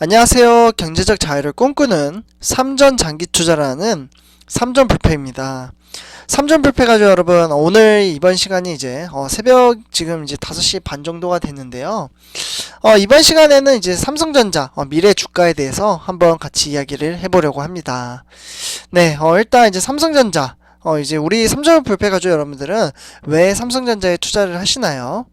안녕하세요. 경제적 자유를 꿈꾸는 삼전 장기 투자라는 삼전 불패입니다. 삼전 불패 가지고 여러분 오늘 이번 시간이 이제 어, 새벽 지금 이제 5시 반 정도가 됐는데요. 어, 이번 시간에는 이제 삼성전자 어, 미래 주가에 대해서 한번 같이 이야기를 해보려고 합니다. 네, 어, 일단 이제 삼성전자 어, 이제 우리 삼전 불패 가지고 여러분들은 왜 삼성전자에 투자를 하시나요?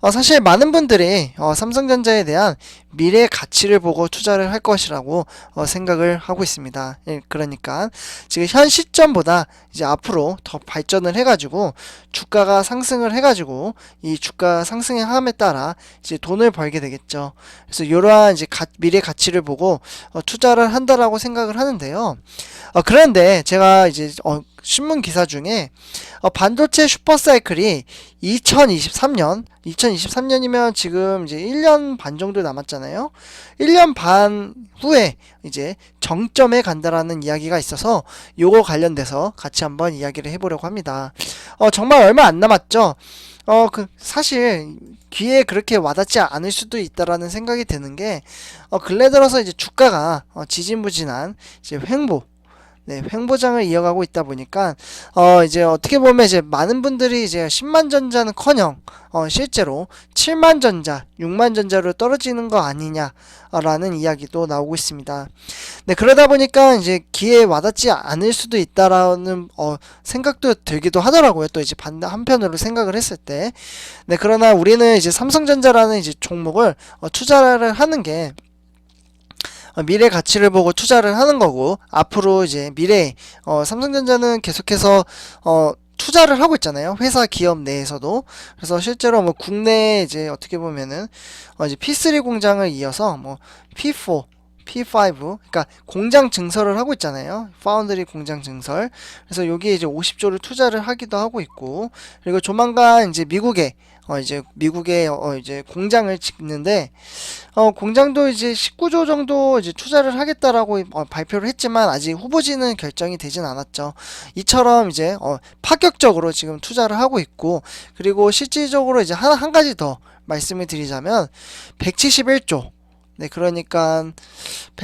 어, 사실 많은 분들이 어, 삼성전자에 대한 미래 가치를 보고 투자를 할 것이라고 어, 생각을 하고 있습니다. 예, 그러니까 지금 현 시점보다 이제 앞으로 더 발전을 해가지고 주가가 상승을 해가지고 이 주가 상승의 함에 따라 이제 돈을 벌게 되겠죠. 그래서 이러한 이제 가, 미래 가치를 보고 어, 투자를 한다라고 생각을 하는데요. 어, 그런데 제가 이제 어, 신문 기사 중에 어, 반도체 슈퍼사이클이 2023년, 2023년이면 지금 이제 1년 반 정도 남았잖아요. 1년 반 후에 이제 정점에 간다라는 이야기가 있어서 요거 관련돼서 같이 한번 이야기를 해보려고 합니다. 어, 정말 얼마 안 남았죠? 어, 그, 사실, 귀에 그렇게 와닿지 않을 수도 있다라는 생각이 드는 게, 어, 근래 들어서 이제 주가가, 어, 지진부진한, 이제 횡보, 네, 횡보장을 이어가고 있다 보니까 어 이제 어떻게 보면 이제 많은 분들이 이제 10만 전자는커녕 어 실제로 7만 전자, 6만 전자로 떨어지는 거 아니냐라는 이야기도 나오고 있습니다. 네, 그러다 보니까 이제 귀에 와닿지 않을 수도 있다라는 어 생각도 들기도 하더라고요. 또 이제 반 한편으로 생각을 했을 때. 네, 그러나 우리는 이제 삼성전자라는 이제 종목을 어 투자를 하는 게 어, 미래 가치를 보고 투자를 하는 거고 앞으로 이제 미래 어, 삼성전자는 계속해서 어, 투자를 하고 있잖아요. 회사 기업 내에서도. 그래서 실제로 뭐 국내 이제 어떻게 보면은 어 이제 P3 공장을 이어서 뭐 P4 P5 그러니까 공장 증설을 하고 있잖아요. 파운드리 공장 증설. 그래서 여기에 이제 50조를 투자를 하기도 하고 있고 그리고 조만간 이제 미국에 어 이제 미국에 어 이제 공장을 짓는데 어 공장도 이제 19조 정도 이제 투자를 하겠다라고 어 발표를 했지만 아직 후보지는 결정이 되진 않았죠. 이처럼 이제 어 파격적으로 지금 투자를 하고 있고 그리고 실질적으로 이제 하나 한 가지 더 말씀을 드리자면 171조 네, 그러니까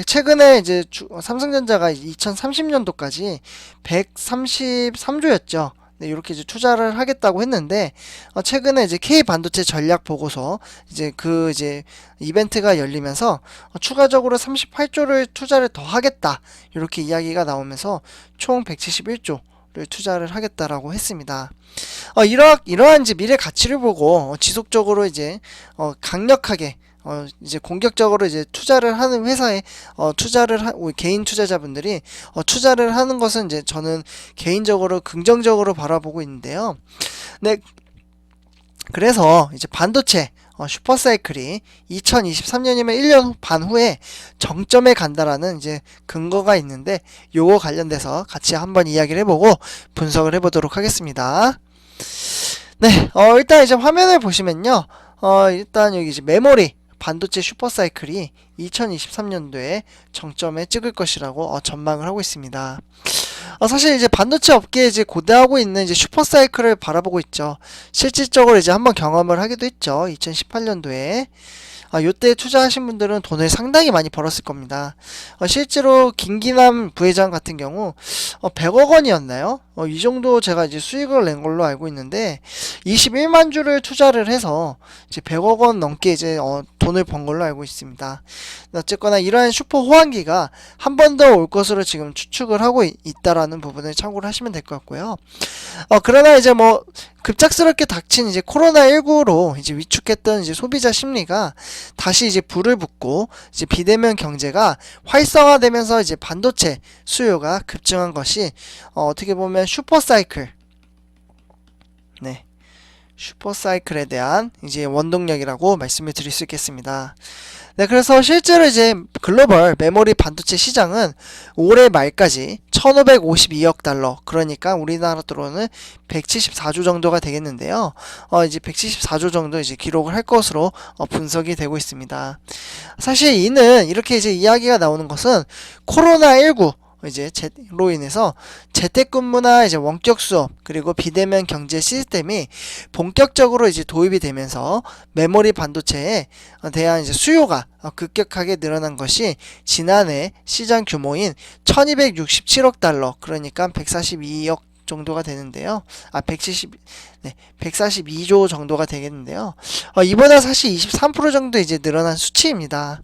최근에 이제 삼성전자가 2030년도까지 133조였죠. 네, 이렇게 이제 투자를 하겠다고 했는데 어, 최근에 이제 K 반도체 전략 보고서 이제 그 이제 이벤트가 열리면서 어, 추가적으로 38조를 투자를 더 하겠다 이렇게 이야기가 나오면서 총 171조 를 투자를 하겠다라고 했습니다. 어, 이러, 이러한 이제 미래 가치를 보고 어, 지속적으로 이제 어, 강력하게 어, 이제 공격적으로 이제 투자를 하는 회사에 어, 투자를 하, 개인 투자자분들이 어, 투자를 하는 것은 이제 저는 개인적으로 긍정적으로 바라보고 있는데요. 네. 그래서 이제 반도체 어, 슈퍼사이클이 2023년이면 1년 반 후에 정점에 간다라는 이제 근거가 있는데 요거 관련돼서 같이 한번 이야기를 해보고 분석을 해보도록 하겠습니다. 네, 어, 일단 이제 화면을 보시면요. 어, 일단 여기 이제 메모리 반도체 슈퍼사이클이 2023년도에 정점에 찍을 것이라고 어, 전망을 하고 있습니다. 어, 사실 이제 반도체 업계에 이제 고대하고 있는 이제 슈퍼사이클을 바라보고 있죠. 실질적으로 이제 한번 경험을 하기도 했죠. 2018년도에. 아, 요때 투자하신 분들은 돈을 상당히 많이 벌었을 겁니다. 어, 실제로 김기남 부회장 같은 경우 어, 100억 원이었나요? 어, 이 정도 제가 이제 수익을 낸 걸로 알고 있는데 21만 주를 투자를 해서 이제 100억 원 넘게 이제 어, 돈을 번 걸로 알고 있습니다. 어쨌거나 이러한 슈퍼 호황기가 한 번 더 올 것으로 지금 추측을 하고 있, 다라는 부분을 참고를 하시면 될 것 같고요. 어, 그러나 이제 뭐 급작스럽게 닥친 이제 코로나19로 이제 위축했던 이제 소비자 심리가 다시 이제 불을 붙고 이제 비대면 경제가 활성화되면서 이제 반도체 수요가 급증한 것이 어, 어떻게 보면 슈퍼사이클 네. 슈퍼사이클에 대한 이제 원동력이라고 말씀을 드릴 수 있겠습니다. 네, 그래서 실제로 이제 글로벌 메모리 반도체 시장은 올해 말까지 1552억 달러, 그러니까 우리나라 돈으로는 174조 정도가 되겠는데요. 어, 이제 174조 정도 이제 기록을 할 것으로 어, 분석이 되고 있습니다. 사실 이는 이렇게 이제 이야기가 나오는 것은 코로나19 이제 제로 인해서 재택근무나 이제 원격 수업 그리고 비대면 경제 시스템이 본격적으로 이제 도입이 되면서 메모리 반도체에 대한 이제 수요가 어, 급격하게 늘어난 것이 지난해 시장 규모인 1267억 달러 그러니까 142억 정도가 되는데요. 아, 170, 네, 142조 정도가 되겠는데요. 어, 이보다 사실 23% 정도 이제 늘어난 수치입니다.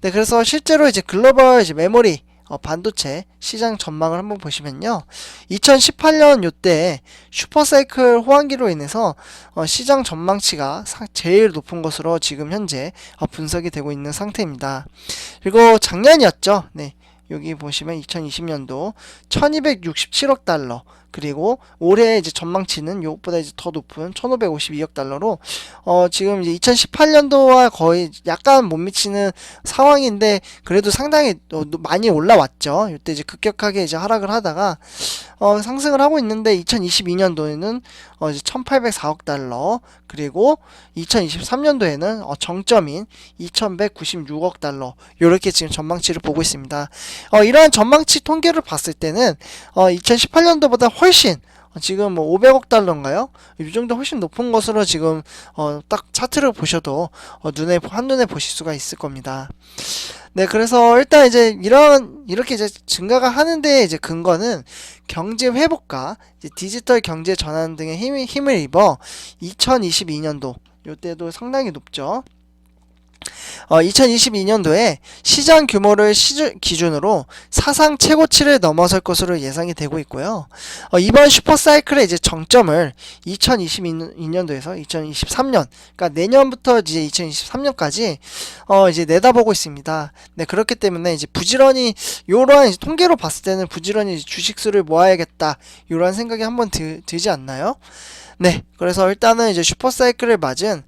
네, 그래서 실제로 이제 글로벌 이제 메모리 어, 반도체 시장 전망을 한번 보시면요. 2018년 요때 슈퍼사이클 호황기로 인해서 어, 시장 전망치가 사- 제일 높은 것으로 지금 현재 어, 분석이 되고 있는 상태입니다. 그리고 작년이었죠. 네. 여기 보시면 2020년도 1267억 달러 그리고 올해 이제 전망치는 이것보다 이제 더 높은 1552억 달러로 어 지금 이제 2018년도와 거의 약간 못 미치는 상황인데 그래도 상당히 어, 많이 올라왔죠. 이때 이제 급격하게 이제 하락을 하다가 어 상승을 하고 있는데 2022년도에는 어 이제 1804억 달러 그리고 2023년도에는 어 정점인 2196억 달러 요렇게 지금 전망치를 보고 있습니다. 어 이러한 전망치 통계를 봤을 때는 어 2018년도보다 훨씬 어, 지금 뭐 500억 달러인가요? 이 정도 훨씬 높은 것으로 지금 어, 딱 차트를 보셔도 어, 눈에 한눈에 보실 수가 있을 겁니다. 네, 그래서 일단 이제 이런 이렇게 이제 증가가 하는데 이제 근거는 경제 회복과 디지털 경제 전환 등의 힘이, 힘을 입어 2022년도 요때도 상당히 높죠. 어, 2022년도에 시장 규모를 시주, 기준으로 사상 최고치를 넘어설 것으로 예상이 되고 있고요. 어, 이번 슈퍼사이클의 이제 정점을 2022년도에서 2023년, 그러니까 내년부터 이제 2023년까지 어, 이제 내다보고 있습니다. 네, 그렇기 때문에 이제 부지런히 요러한 이제 통계로 봤을 때는 부지런히 주식수를 모아야겠다. 요러한 생각이 한번 드, 들지 않나요? 네, 그래서 일단은 이제 슈퍼사이클을 맞은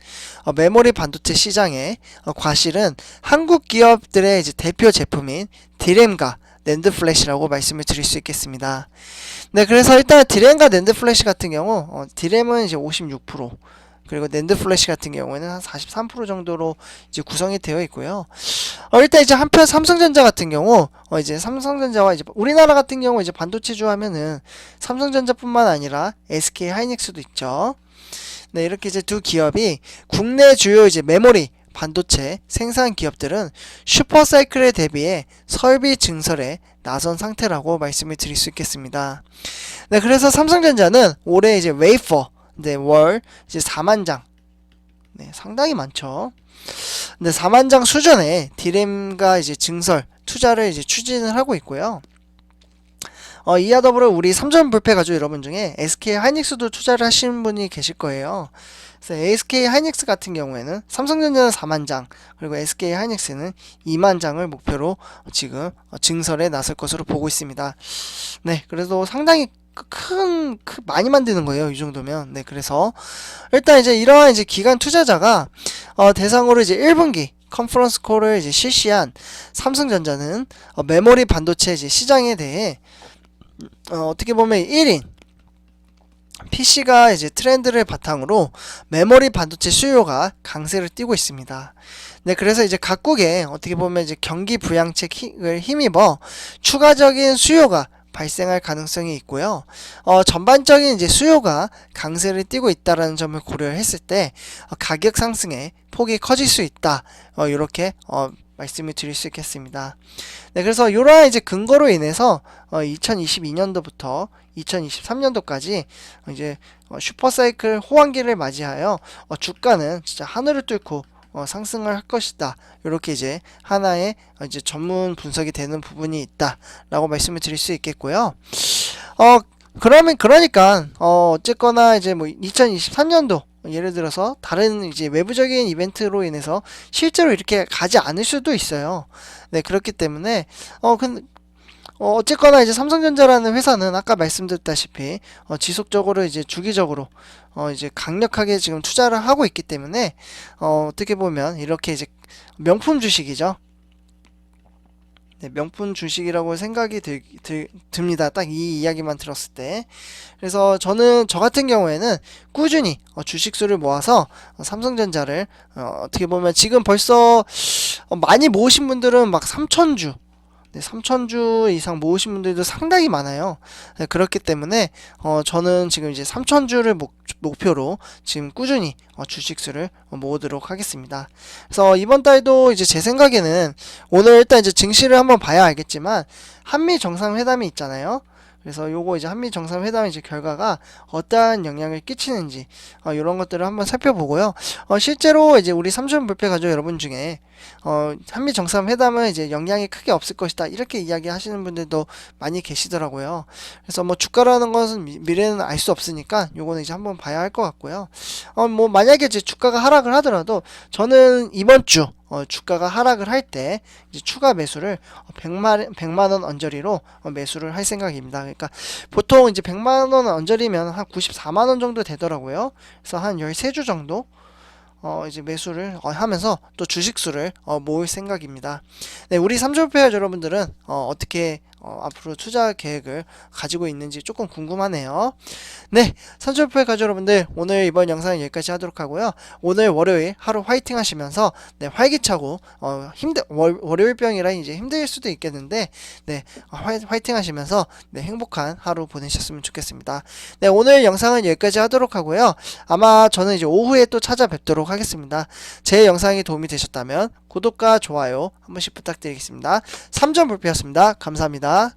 어, 메모리 반도체 시장에 어, 과실은 한국 기업들의 이제 대표 제품인 디램과 낸드 플래시라고 말씀을 드릴 수 있겠습니다. 네, 그래서 일단 디램과 낸드 플래시 같은 경우 어, 디램은 이제 56% 그리고 낸드 플래시 같은 경우에는 한 43% 정도로 이제 구성이 되어 있고요. 어, 일단 이제 한편 삼성전자 같은 경우 어, 이제 삼성전자와 이제 우리나라 같은 경우 이제 반도체주 하면은 삼성전자뿐만 아니라 SK 하이닉스도 있죠. 네, 이렇게 이제 두 기업이 국내 주요 이제 메모리 반도체 생산 기업들은 슈퍼사이클에 대비해 설비 증설에 나선 상태라고 말씀을 드릴 수 있겠습니다. 네, 그래서 삼성전자는 올해 이제 웨이퍼, 네, 월 이제 4만 장, 네, 상당히 많죠. 네, 4만 장 수준의 디램과 이제 증설 투자를 이제 추진을 하고 있고요. 어, 이와 더불어 우리 삼전 불패 가족 여러분 중에 SK 하이닉스도 투자를 하시는 분이 계실 거예요. 그래서 SK 하이닉스 같은 경우에는 삼성전자는 4만 장, 그리고 SK 하이닉스는 2만 장을 목표로 지금 어, 증설에 나설 것으로 보고 있습니다. 네, 그래도 상당히 큰, 큰 많이 만드는 거예요. 이 정도면. 네, 그래서 일단 이제 이러한 이제 기관 투자자가 어, 대상으로 이제 1분기 컨퍼런스 콜을 이제 실시한 삼성전자는 어, 메모리 반도체 이제 시장에 대해 어, 어떻게 보면 1인 PC가 이제 트렌드를 바탕으로 메모리 반도체 수요가 강세를 띠고 있습니다. 네, 그래서 이제 각국의 어떻게 보면 이제 경기 부양책을 힘입어 추가적인 수요가 발생할 가능성이 있고요. 어, 전반적인 이제 수요가 강세를 띠고 있다라는 점을 고려했을 때 어, 가격 상승의 폭이 커질 수 있다. 어, 이렇게 어, 말씀을 드릴 수 있겠습니다. 네, 그래서 이러한 이제 근거로 인해서 어, 2022년도부터 2023년도까지 이제 어, 슈퍼사이클 호황기를 맞이하여 어, 주가는 진짜 하늘을 뚫고 어, 상승을 할 것이다. 이렇게 이제 하나의 어, 이제 전문 분석이 되는 부분이 있다라고 말씀을 드릴 수 있겠고요. 어 그러면 그러니까 어 어쨌거나 이제 뭐 2023년도 예를 들어서 다른 이제 외부적인 이벤트로 인해서 실제로 이렇게 가지 않을 수도 있어요. 네 그렇기 때문에 어 근, 어, 어쨌거나 이제 삼성전자라는 회사는 아까 말씀드렸다시피 어, 지속적으로 이제 주기적으로 어, 이제 강력하게 지금 투자를 하고 있기 때문에 어, 어떻게 보면 이렇게 이제 명품 주식이죠. 네, 명품 주식이라고 생각이 들, 들, 듭니다. 딱 이 이야기만 들었을 때. 그래서 저는 저 같은 경우에는 꾸준히 어, 주식수를 모아서 어, 삼성전자를 어, 어떻게 보면 지금 벌써 어, 많이 모으신 분들은 막 3천주 네, 3천주 이상 모으신 분들도 상당히 많아요. 네, 그렇기 때문에 어, 저는 지금 이제 3천주를 목, 목표로 지금 꾸준히 어, 주식수를 모으도록 하겠습니다. 그래서 이번 달도 이제 제 생각에는 오늘 일단 이제 증시를 한번 봐야 알겠지만 한미 정상회담이 있잖아요. 그래서 요거 이제 한미 정상회담의 이제 결과가 어떠한 영향을 끼치는지 어, 이런 것들을 한번 살펴보고요. 어, 실제로 이제 우리 삼촌 불패 가족 여러분 중에 어, 한미 정상회담은 이제 영향이 크게 없을 것이다 이렇게 이야기하시는 분들도 많이 계시더라고요. 그래서 뭐 주가라는 것은 미, 미래는 알 수 없으니까 요거는 이제 한번 봐야 할 것 같고요. 어, 뭐 만약에 이제 주가가 하락을 하더라도 저는 이번 주 어, 주가가 하락을 할 때 추가 매수를 100만 100만 원 언저리로 어, 매수를 할 생각입니다. 그러니까 보통 이제 100만 원 언저리면 한 94만 원 정도 되더라고요. 그래서 한 13주 정도 어, 이제 매수를 어, 하면서 또 주식수를 어, 모을 생각입니다. 네, 우리 삼조페어 여러분들은 어, 어떻게 어, 앞으로 투자 계획을 가지고 있는지 조금 궁금하네요. 네, 삼조페어 가족 여러분들 오늘 이번 영상은 여기까지 하도록 하고요. 오늘 월요일 하루 화이팅 하시면서 네, 활기차고 어, 힘들 월, 월요일병이라 이제 힘들 수도 있겠는데 네, 어, 화이, 화이팅 하시면서 네, 행복한 하루 보내셨으면 좋겠습니다. 네, 오늘 영상은 여기까지 하도록 하고요. 아마 저는 이제 오후에 또 찾아뵙도록 하겠습니다. 제 영상이 도움이 되셨다면 구독과 좋아요 한 번씩 부탁드리겠습니다. 3점 불패였습니다. 감사합니다.